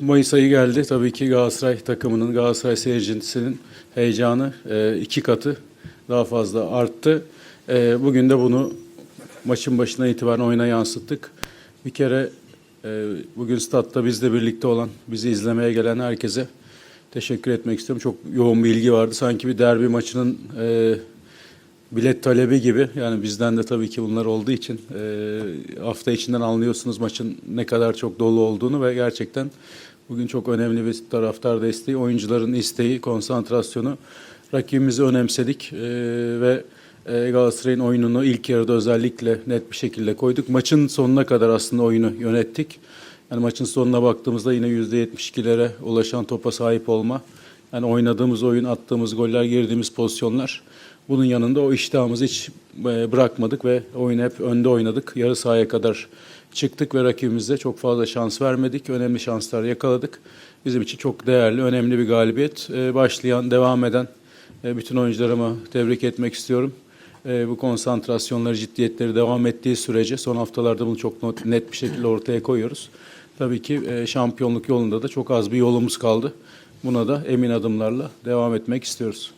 Mayıs ayı geldi. Tabii ki Galatasaray takımının, Galatasaray seyircisinin heyecanı e, iki katı daha fazla arttı. E, bugün de bunu maçın başına itibaren oyuna yansıttık. Bir kere e, bugün statta bizle birlikte olan, bizi izlemeye gelen herkese teşekkür etmek istiyorum. Çok yoğun bir ilgi vardı. Sanki bir derbi maçının bilet talebi gibi. Yani bizden de tabii ki bunlar olduğu için e, hafta içinden anlıyorsunuz maçın ne kadar çok dolu olduğunu ve gerçekten bugün çok önemli bir taraftar desteği, oyuncuların isteği, konsantrasyonu. Rakibimizi önemsedik e, ve e, Galatasaray'ın oyununu ilk yarıda özellikle net bir şekilde koyduk. Maçın sonuna kadar aslında oyunu yönettik. Yani maçın sonuna baktığımızda yine %72'lere ulaşan topa sahip olma. Yani oynadığımız oyun, attığımız goller, girdiğimiz pozisyonlar. Bunun yanında o iştahımızı hiç e, bırakmadık ve oyunu hep önde oynadık. Yarı sahaya kadar çıktık ve rakibimize çok fazla şans vermedik. Önemli şanslar yakaladık. Bizim için çok değerli, önemli bir galibiyet. E, Başlayan, devam eden e, bütün oyuncularımı tebrik etmek istiyorum. Bu konsantrasyonları, ciddiyetleri devam ettiği sürece son haftalarda bunu çok net bir şekilde ortaya koyuyoruz. Tabii ki şampiyonluk yolunda da çok az bir yolumuz kaldı. Buna da emin adımlarla devam etmek istiyoruz.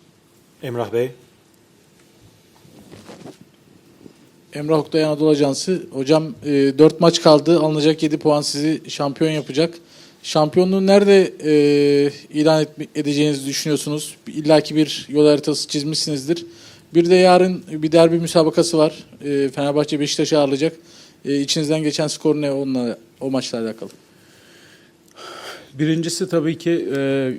Emrah Bey. Emrah Oktay Anadolu Ajansı. Hocam e, 4 maç kaldı. Alınacak 7 puan sizi şampiyon yapacak. Şampiyonluğu nerede e, ilan etme- edeceğinizi düşünüyorsunuz? İlla ki bir yol haritası çizmişsinizdir. Bir de yarın bir derbi müsabakası var. E, Fenerbahçe Beşiktaş'ı ağırlayacak. E, içinizden geçen skor ne onunla, o maçla alakalı? Birincisi tabii ki e,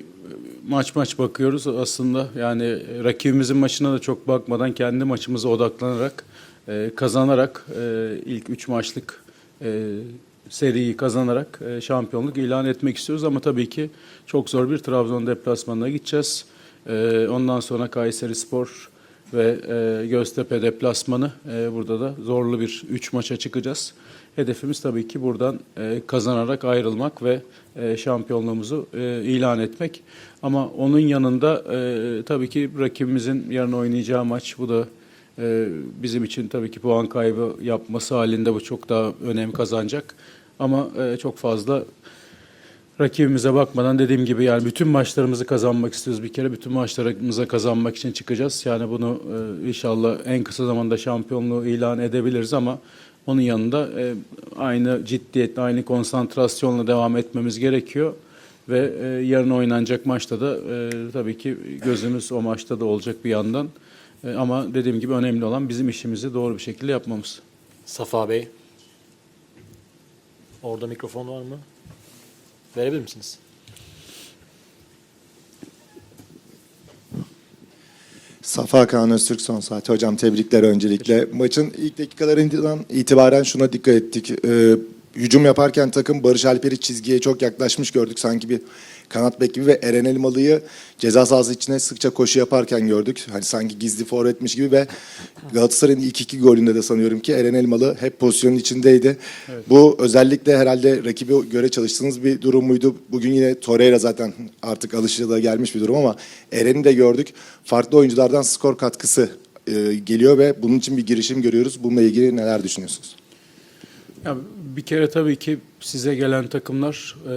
maç maç bakıyoruz aslında. Yani rakibimizin maçına da çok bakmadan kendi maçımıza odaklanarak, e, kazanarak e, ilk üç maçlık e, seriyi kazanarak e, şampiyonluk ilan etmek istiyoruz. Ama tabii ki çok zor bir Trabzon deplasmanına gideceğiz. E, ondan sonra Kayseri Spor ve e, Göztepe deplasmanı. E, burada da zorlu bir üç maça çıkacağız. Hedefimiz tabii ki buradan e, kazanarak ayrılmak ve e, şampiyonluğumuzu e, ilan etmek. Ama onun yanında e, tabii ki rakibimizin yarın oynayacağı maç bu da bizim için tabii ki puan kaybı yapması halinde bu çok daha önem kazanacak. Ama e, çok fazla rakibimize bakmadan dediğim gibi yani bütün maçlarımızı kazanmak istiyoruz bir kere. Bütün maçlarımıza kazanmak için çıkacağız. Yani bunu e, inşallah en kısa zamanda şampiyonluğu ilan edebiliriz ama onun yanında e, aynı ciddiyetle, aynı konsantrasyonla devam etmemiz gerekiyor. Ve e, yarın oynanacak maçta da e, tabii ki gözümüz o maçta da olacak bir yandan. E, ama dediğim gibi önemli olan bizim işimizi doğru bir şekilde yapmamız. Safa Bey. Orada mikrofon var mı? Verebilir misiniz? Safa Kaan Öztürk son saati. Hocam tebrikler öncelikle. Maçın ilk dakikalarından itibaren şuna dikkat ettik. Ee, hücum yaparken takım Barış Alper'i çizgiye çok yaklaşmış gördük. Sanki bir kanat bek gibi ve Eren Elmalı'yı ceza sahası içine sıkça koşu yaparken gördük. Hani sanki gizli forvetmiş gibi ve Galatasaray'ın ilk iki golünde de sanıyorum ki Eren Elmalı hep pozisyonun içindeydi. Bu özellikle herhalde rakibi göre çalıştığınız bir durum muydu? Bugün yine Torreira zaten artık alışıla gelmiş bir durum ama Eren'i de gördük. Farklı oyunculardan skor katkısı e, geliyor ve bunun için bir girişim görüyoruz. Bununla ilgili neler düşünüyorsunuz? Ya bir kere tabii ki size gelen takımlar e,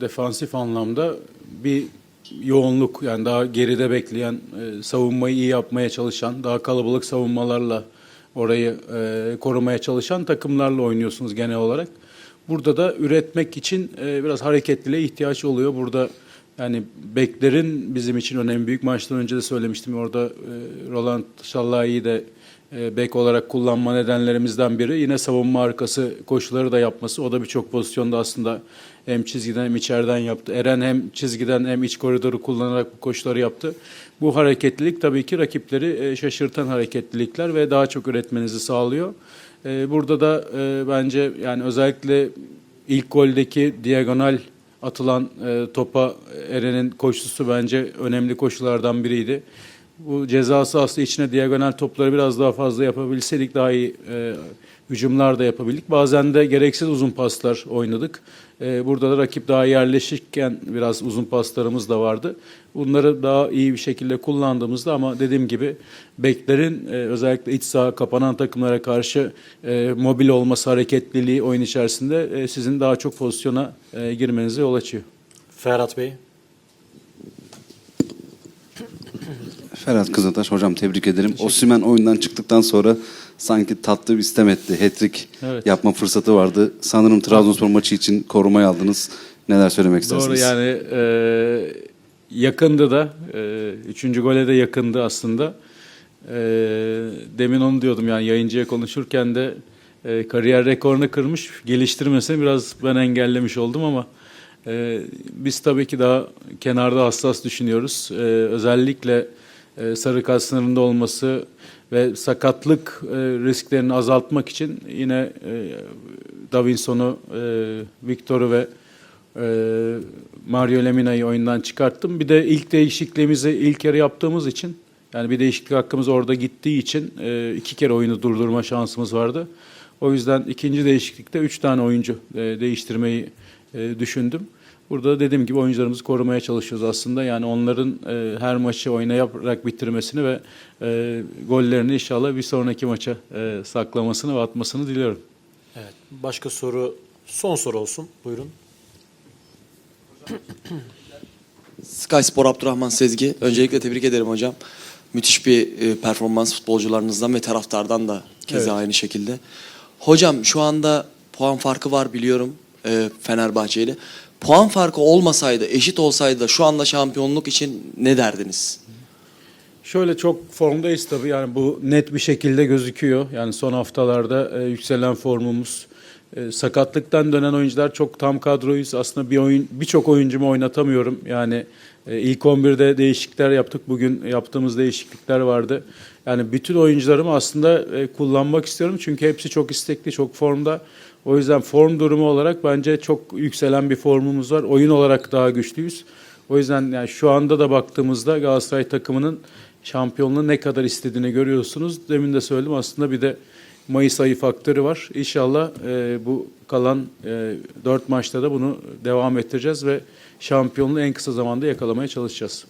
defansif anlamda bir yoğunluk yani daha geride bekleyen, e, savunmayı iyi yapmaya çalışan, daha kalabalık savunmalarla orayı e, korumaya çalışan takımlarla oynuyorsunuz genel olarak. Burada da üretmek için e, biraz hareketliliğe ihtiyaç oluyor. Burada yani beklerin bizim için önemli. Büyük maçtan önce de söylemiştim. Orada e, Roland Şallahi'yi de bek olarak kullanma nedenlerimizden biri. Yine savunma arkası koşuları da yapması. O da birçok pozisyonda aslında hem çizgiden hem içeriden yaptı. Eren hem çizgiden hem iç koridoru kullanarak bu koşuları yaptı. Bu hareketlilik tabii ki rakipleri e, şaşırtan hareketlilikler ve daha çok üretmenizi sağlıyor. E, Burada da e, bence yani özellikle ilk goldeki diagonal atılan topa Eren'in koşusu bence önemli koşulardan biriydi. Bu ceza sahası içine diagonal topları biraz daha fazla yapabilseydik daha iyi e, hücumlar da yapabildik. Bazen de gereksiz uzun paslar oynadık. E, burada da rakip daha yerleşirken biraz uzun paslarımız da vardı. Bunları daha iyi bir şekilde kullandığımızda ama dediğim gibi beklerin e, özellikle iç saha kapanan takımlara karşı e, mobil olması, hareketliliği oyun içerisinde e, sizin daha çok pozisyona e, girmenize yol açıyor. Ferhat Bey. Ferhat Kızıltaş hocam tebrik ederim. Osimhen oyundan çıktıktan sonra sanki tatlı bir istem etti. Hat-trick Evet. yapma fırsatı vardı. Sanırım Trabzonspor maçı için korumaya aldınız. Neler söylemek istersiniz? Doğru yani e, yakındı da e, üçüncü gole de yakındı aslında. E, demin onu diyordum yani yayıncıya konuşurken de e, kariyer rekorunu kırmış geliştirmesini biraz ben engellemiş oldum ama e, biz tabii ki daha kenarda hassas düşünüyoruz. E, özellikle e, sarı kart sınırında olması ve sakatlık e, risklerini azaltmak için yine e, Davinson'u, Victor'u ve Mario Lemina'yı oyundan çıkarttım. Bir de ilk değişikliğimizi ilk yarı yaptığımız için yani bir değişiklik hakkımız orada gittiği için iki kere oyunu durdurma şansımız vardı. O yüzden ikinci değişiklikte üç tane oyuncu değiştirmeyi düşündüm. Burada dediğim gibi oyuncularımızı korumaya çalışıyoruz aslında. Yani onların e, her maçı oynayarak bitirmesini ve e, gollerini inşallah bir sonraki maça e, saklamasını ve atmasını diliyorum. Evet. Başka soru, son soru olsun. Buyurun. Sky Spor Abdurrahman Sezgi. Öncelikle tebrik ederim hocam. Müthiş bir e, performans futbolcularınızdan ve taraftardan da keza Evet. aynı şekilde. Hocam şu anda puan farkı var biliyorum e, Fenerbahçe ile. Puan farkı olmasaydı, eşit olsaydı şu anda şampiyonluk için ne derdiniz? Şöyle çok formdayız tabii yani bu net bir şekilde gözüküyor. Yani son haftalarda e, yükselen formumuz. E, sakatlıktan dönen oyuncular çok tam kadroyuz. Aslında bir oyun birçok oyuncumu oynatamıyorum. Yani e, ilk 11'de değişiklikler yaptık. Bugün yaptığımız değişiklikler vardı. Yani bütün oyuncularımı aslında e, kullanmak istiyorum. Çünkü hepsi çok istekli, çok formda. O yüzden form durumu olarak bence çok yükselen bir formumuz var. Oyun olarak daha güçlüyüz. O yüzden yani şu anda da baktığımızda Galatasaray takımının şampiyonluğu ne kadar istediğini görüyorsunuz. Demin de söyledim aslında bir de Mayıs ayı faktörü var. İnşallah e, bu kalan e, 4 maçta da bunu devam ettireceğiz ve şampiyonluğu en kısa zamanda yakalamaya çalışacağız.